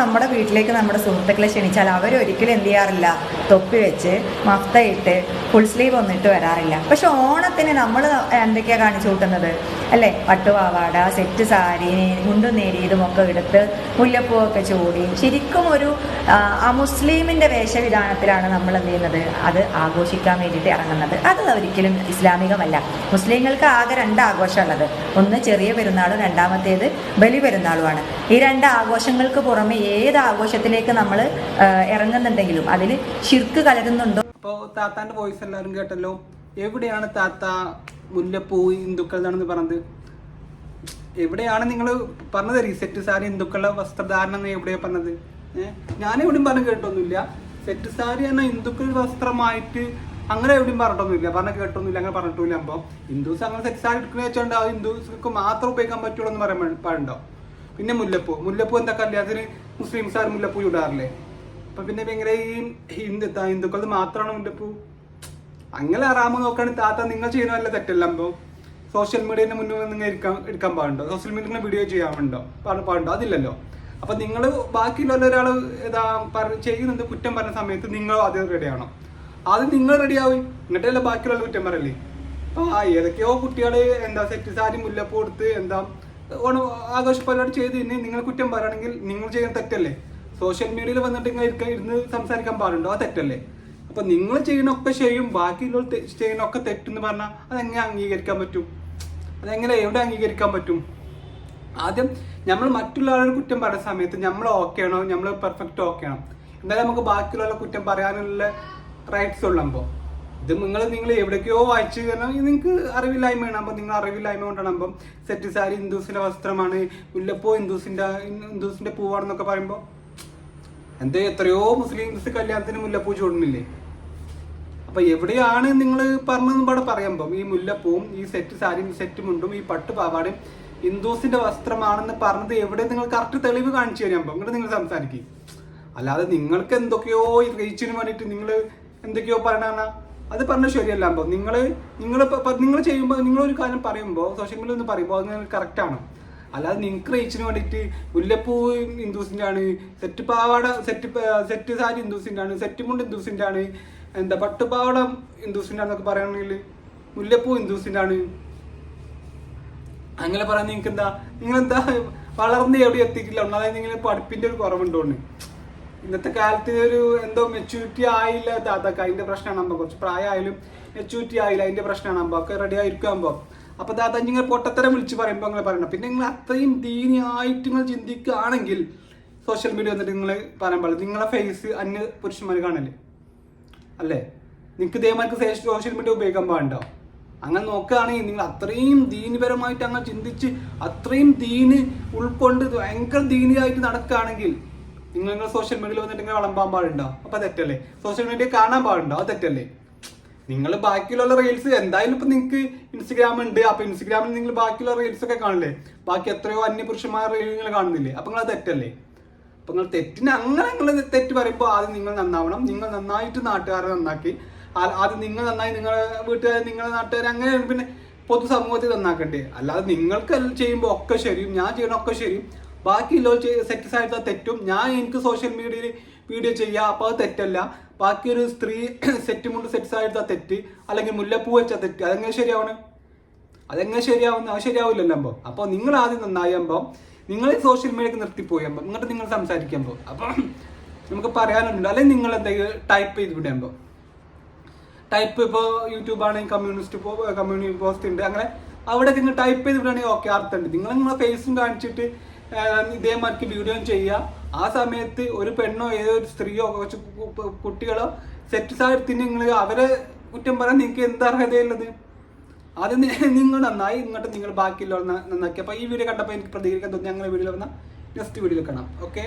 നമ്മുടെ വീട്ടിലേക്ക് നമ്മുടെ സുഹൃത്തുക്കളെ ക്ഷണിച്ചാൽ അവരൊരിക്കലും എന്ത് ചെയ്യാറില്ല? തൊപ്പി വെച്ച് മഫ്തയിട്ട് ഫുൾ സ്ലീവ് ഒന്നിട്ട് വരാറില്ല. പക്ഷെ ഓണത്തിന് നമ്മൾ എന്തൊക്കെയാണ് കാണിച്ചു കൂട്ടുന്നത്? അല്ലേ? പട്ടുപാവാട സെറ്റ് സാരി മുണ്ടും നേടിയതും ഒക്കെ എടുത്ത് മുല്ലപ്പൂവൊക്കെ ചൂടി. ശരിക്കും ഒരു ആ, മുസ്ലിമിന്റെ വേഷവിധാനത്തിലാണ് നമ്മൾ എന്ത് ചെയ്യുന്നത്? അത് ആഘോഷിക്കാൻ വേണ്ടിയിട്ട് ഇറങ്ങുന്നത്. അത് ഒരിക്കലും ഇസ്ലാമികമല്ല. മുസ്ലിങ്ങൾക്ക് ആകെ രണ്ട് ആഘോഷമുള്ളത്. ഒന്ന് ചെറിയ പെരുന്നാളും രണ്ടാമത്തേത് ബലി പെരുന്നാളുമാണ്. ഈ രണ്ട് ആഘോഷങ്ങൾക്ക് പുറമെ ഏത് ആഘോഷത്തിലേക്ക് നമ്മൾ ഇറങ്ങുന്നുണ്ടെങ്കിലും അതിൽ ശിർക്ക് കലരുന്നുണ്ടോ? അപ്പോൾ താത്താന്റെ വോയിസ് എല്ലാവരും കേട്ടല്ലോ. എവിടെയാണ് താത്ത മുല്ലപ്പൂ ഹിന്ദുക്കൾ എന്നാണെന്ന് പറഞ്ഞത്. എവിടെയാണ് നിങ്ങൾ പറഞ്ഞത്? റീസെറ്റ് സാരി ഹിന്ദുക്കളുടെ വസ്ത്രധാരണം എന്ന് എവിടെയാ പറഞ്ഞത്? ഞാൻ എവിടെയും പറഞ്ഞു കേട്ടൊന്നുമില്ല. സെറ്റ് സാരി എന്ന ഹിന്ദുക്കൾ വസ്ത്രമായിട്ട് അങ്ങനെ എവിടെയും പറഞ്ഞിട്ടൊന്നുമില്ല. പറഞ്ഞ കേട്ടൊന്നുമില്ല അങ്ങനെ പറഞ്ഞിട്ടില്ല അപ്പോൾ ഹിന്ദുസ് അങ്ങനെ സെറ്റ് സാരി എടുക്കുന്ന വെച്ചോണ്ട് ആ ഹിന്ദുസ്ക്ക് മാത്രം ഉപയോഗിക്കാൻ പറ്റുള്ളൂ എന്ന് പറയാൻ പാടുണ്ടോ? പിന്നെ മുല്ലപ്പൂ. മുല്ലപ്പൂ എന്താ കല്യാണത്തിന് മുസ്ലിംസാർ മുല്ലപ്പൂ ചൂടാറില്ലേ? അപ്പൊ പിന്നെ ഭയങ്കര ഈ ഹിന്ദു ഹിന്ദുക്കളത് മാത്രമാണ് മുല്ലപ്പൂ? അങ്ങനെ അറാമ നോക്കുകയാണെങ്കിൽ താത്ത നിങ്ങൾ ചെയ്യുന്ന വല്ല തെറ്റല്ല സോഷ്യൽ മീഡിയന്റെ മുന്നിൽ നിന്ന് എടുക്കാൻ എടുക്കാൻ പാടുണ്ടോ? സോഷ്യൽ മീഡിയയിൽ വീഡിയോ ചെയ്യാറുണ്ടോ പാ- പാടുണ്ടോ? അതില്ലല്ലോ. അപ്പം നിങ്ങൾ ബാക്കിയുള്ള ഒരാൾ പറ- ചെയ്യുന്നത് കുറ്റം പറഞ്ഞ സമയത്ത് നിങ്ങൾ അത് റെഡിയാണോ അത് നിങ്ങൾ റെഡിയാവും എന്നിട്ടല്ലേ ബാക്കിയുള്ള കുറ്റം പറയല്ലേ അപ്പോൾ ആ ഏതൊക്കെയോ കുട്ടികൾ എന്താ സെറ്റ് സാരി മുല്ലപ്പൂ കൊടുത്ത് എന്താ ഓണം ആഘോഷ പരിപാടി ചെയ്ത് ഇനി നിങ്ങൾ കുറ്റം പറയുകയാണെങ്കിൽ നിങ്ങൾ ചെയ്യുന്ന തെറ്റല്ലേ? സോഷ്യൽ മീഡിയയിൽ വന്നിട്ട് ഇങ്ങനെ ഇരുന്ന് സംസാരിക്കാൻ പാടുണ്ടോ? ആ തെറ്റല്ലേ? അപ്പൊ നിങ്ങൾ ചെയ്യണൊക്കെ ശരിയും ബാക്കിയുള്ളവർ ചെയ്യണൊക്കെ തെറ്റെന്ന് പറഞ്ഞാൽ അതെങ്ങനെ അംഗീകരിക്കാൻ പറ്റും? അതെങ്ങനെ എവിടെ അംഗീകരിക്കാൻ പറ്റും? ആദ്യം നമ്മൾ മറ്റുള്ള കുറ്റം പറയുന്ന സമയത്ത് നമ്മൾ ഓക്കെ ആണോ? നമ്മൾ പെർഫെക്റ്റ് ഓക്കെ ആണോ? എന്നാലും നമുക്ക് ബാക്കിയുള്ള കുറ്റം പറയാനുള്ള റൈറ്റ്സ് ഉള്ളപ്പോൾ ഇത് നിങ്ങൾ നിങ്ങൾ എവിടേക്കോ വായിച്ചു കാരണം നിങ്ങൾക്ക് അറിവില്ലായ്മയാണ് അപ്പം നിങ്ങൾ അറിവില്ലായ്മ കൊണ്ടാണ് അപ്പം സെറ്റ് സാരി ഹിന്ദുസിന്റെ വസ്ത്രമാണ് മുല്ലപ്പൂ ഹിന്ദുസിന്റെ ഹിന്ദുസിന്റെ പൂവാണെന്നൊക്കെ പറയുമ്പോൾ എന്തേ എത്രയോ മുസ്ലിംസ് കല്യാണത്തിന് മുല്ലപ്പൂ ചൂടുന്നില്ലേ? അപ്പൊ എവിടെയാണ് നിങ്ങൾ പറഞ്ഞതെന്ന് ഇവിടെ പറയുമ്പം ഈ മുല്ലപ്പൂവും ഈ സെറ്റ് സാരിയും സെറ്റ് മുണ്ടും ഈ പട്ട് പാവാടയും ഹിന്ദുസിന്റെ വസ്ത്രമാണെന്ന് പറഞ്ഞത് എവിടെ നിങ്ങൾ കറക്റ്റ് തെളിവ് കാണിച്ചു തരുമ്പോ ഇങ്ങോട്ട് നിങ്ങൾ സംസാരിക്കും. അല്ലാതെ നിങ്ങൾക്ക് എന്തൊക്കെയോ ഈ റീച്ചിന് വേണ്ടിയിട്ട് നിങ്ങൾ എന്തൊക്കെയോ പറയണ അത് പറഞ്ഞ ശരിയല്ല. അപ്പോൾ നിങ്ങൾ നിങ്ങൾ നിങ്ങൾ ചെയ്യുമ്പോൾ നിങ്ങളൊരു കാര്യം പറയുമ്പോൾ സോഷ്യൽ മീഡിയ ഒന്ന് പറയുമ്പോൾ അത് കറക്റ്റ് ആണ്. അല്ലാതെ നിങ്ങൾക്ക് റീച്ചിന് വേണ്ടിയിട്ട് മുല്ലപ്പൂ ഹിന്ദുസിന്റെ ആണ്. സെറ്റ് പാവാട സെറ്റ് സെറ്റ് സാരി ഹിന്ദുസിന്റെ ആണ്. സെറ്റ് മുണ്ട് ഹിന്ദുസിന്റെ ആണ്. എന്താ പട്ടുപാവാട ഹിന്ദുസിന്റെ ആണെന്നൊക്കെ പറയുകയാണെങ്കിൽ മുല്ലപ്പൂ ഹിന്ദുസിന്റെ ആണ്. അങ്ങനെ പറയാൻ നിങ്ങൾക്ക് എന്താ നിങ്ങൾ എന്താ വളർന്ന് എവിടെ എത്തിക്കില്ല അതായത് നിങ്ങൾ പഠിപ്പിന്റെ ഒരു കുറവുണ്ടോന്ന് ഇന്നത്തെ കാലത്ത് ഒരു എന്തോ മെച്യൂരിറ്റി ആയില്ല അതൊക്കെ അതിന്റെ പ്രശ്നമാണ് അമ്പ കുറച്ച് പ്രായമായാലും മെച്യൂരിറ്റി ആയില്ല. അതിന്റെ പ്രശ്നമാണ് അമ്പ ഒക്കെ റെഡി ആയിരിക്കും ആയിരിക്കുമ്പോ അപ്പൊ ദാദാ നിങ്ങൾ പൊട്ടത്തരം വിളിച്ച് പറയുമ്പോൾ അങ്ങനെ പറയണം. പിന്നെ നിങ്ങൾ അത്രയും ദീനിയായിട്ട് നിങ്ങൾ ചിന്തിക്കുകയാണെങ്കിൽ സോഷ്യൽ മീഡിയ വന്നിട്ട് നിങ്ങൾ പറയാൻ പാടില്ല. നിങ്ങളെ ഫേസ് അന്യ പുരുഷന്മാർ കാണല്ലേ? അല്ലേ? നിങ്ങൾക്ക് ഇതേമാർക്ക് സോഷ്യൽ മീഡിയ ഉപയോഗിക്കാൻ പാടുണ്ടോ? അങ്ങനെ നോക്കുകയാണെങ്കിൽ നിങ്ങൾ അത്രയും ദീനിപരമായിട്ട് അങ്ങനെ ചിന്തിച്ച് അത്രയും ദീന് ഉൾക്കൊണ്ട് ഭയങ്കര ദീനിയായിട്ട് നടക്കുകയാണെങ്കിൽ നിങ്ങൾ നിങ്ങൾ സോഷ്യൽ മീഡിയയിൽ വന്നിട്ട് ഇങ്ങനെ വളമ്പാൻ പാടുണ്ടോ? അപ്പോൾ തെറ്റല്ലേ? സോഷ്യൽ മീഡിയ കാണാൻ പാടുണ്ടോ? അത് തെറ്റല്ലേ? നിങ്ങൾ ബാക്കിയുള്ള റീൽസ് എന്തായാലും ഇപ്പൊ നിങ്ങൾക്ക് ഇൻസ്റ്റഗ്രാം ഉണ്ട്. അപ്പൊ ഇൻസ്റ്റഗ്രാമിൽ നിങ്ങൾ ബാക്കിയുള്ള റീൽസ് ഒക്കെ കാണില്ലേ ബാക്കി എത്രയോ അന്യപുരുഷന്മാർ റീലുകൾ കാണുന്നില്ലേ? അപ്പൊ നിങ്ങൾ തെറ്റല്ലേ? അപ്പൊ നിങ്ങൾ തെറ്റിന് അങ്ങനെ നിങ്ങൾ തെറ്റ് പറയുമ്പോൾ ആദ്യം നിങ്ങൾ നന്നാവണം. നിങ്ങൾ നന്നായിട്ട് നാട്ടുകാരെ നന്നാക്കി. ആദ്യം നിങ്ങൾ നന്നായി നിങ്ങളെ വീട്ടുകാർ നിങ്ങളെ നാട്ടുകാരെ അങ്ങനെ പിന്നെ പൊതുസമൂഹത്തിൽ നന്നാക്കട്ടെ അല്ലാതെ നിങ്ങൾക്ക് ചെയ്യുമ്പോൾ ഒക്കെ ശരിയും ഞാൻ ചെയ്യണ ഒക്കെ ശരിയും. ബാക്കിയുള്ളവർ സെറ്റ് ആയിട്ട് തെറ്റും. ഞാൻ എനിക്ക് സോഷ്യൽ മീഡിയയിൽ വീഡിയോ ചെയ്യാം അപ്പോൾ അത് തെറ്റല്ല. ബാക്കി ഒരു സ്ത്രീ സെറ്റ് മുണ്ട് സെറ്റ്സ് ആയിട്ട് തെറ്റ് അല്ലെങ്കിൽ മുല്ലപ്പൂ വെച്ച തെറ്റ്. അതെങ്ങനെ ശരിയാവണ്? അതെങ്ങനെ ശരിയാവുന്ന? അത് ശരിയാവില്ലല്ലോ അപ്പോൾ നിങ്ങൾ ആദ്യം നന്നായുമ്പോൾ നിങ്ങൾ സോഷ്യൽ മീഡിയക്ക് നിർത്തിപ്പോയുമ്പോൾ ഇങ്ങോട്ട് നിങ്ങൾ സംസാരിക്കുമ്പോൾ അപ്പം നമുക്ക് പറയാനുണ്ട്. അല്ലെങ്കിൽ നിങ്ങൾ എന്തെങ്കിലും ടൈപ്പ് ചെയ്ത് വിടുമ്പോൾ ടൈപ്പ് ഇപ്പോൾ യൂട്യൂബ് ആണെങ്കിൽ കമ്മ്യൂണിസ്റ്റ് കമ്മ്യൂണിറ്റി പോസ്റ്റ് ഉണ്ട് അങ്ങനെ അവിടെ നിങ്ങൾ ടൈപ്പ് ചെയ്ത് വിടുകയാണെങ്കിൽ ഓക്കെ അർത്ഥമുണ്ട് നിങ്ങൾ നിങ്ങളെ ഫേസും കാണിച്ചിട്ട് ഇതേമാതിരി വീഡിയോ ചെയ്യുക. ആ സമയത്ത് ഒരു പെണ്ണോ ഏതോ ഒരു സ്ത്രീയോ കുറച്ച് കുട്ടികളോ സെറ്റ് സാഹചര്യത്തിന് നിങ്ങൾ അവരെ കുറ്റം പറയാൻ നിങ്ങൾക്ക് എന്താ അർഹതയുള്ളത്? അത് നിങ്ങൾ നന്നായി ഇങ്ങോട്ട് നിങ്ങൾ ബാക്കിയുള്ള നന്നാക്കി. അപ്പോൾ ഈ വീഡിയോ കണ്ടപ്പോൾ എനിക്ക് പ്രതികരിക്കാൻ തോന്നി. ഞങ്ങളുടെ വീഡിയോ വന്ന നെക്സ്റ്റ് വീഡിയോ കാണാം. ഓക്കെ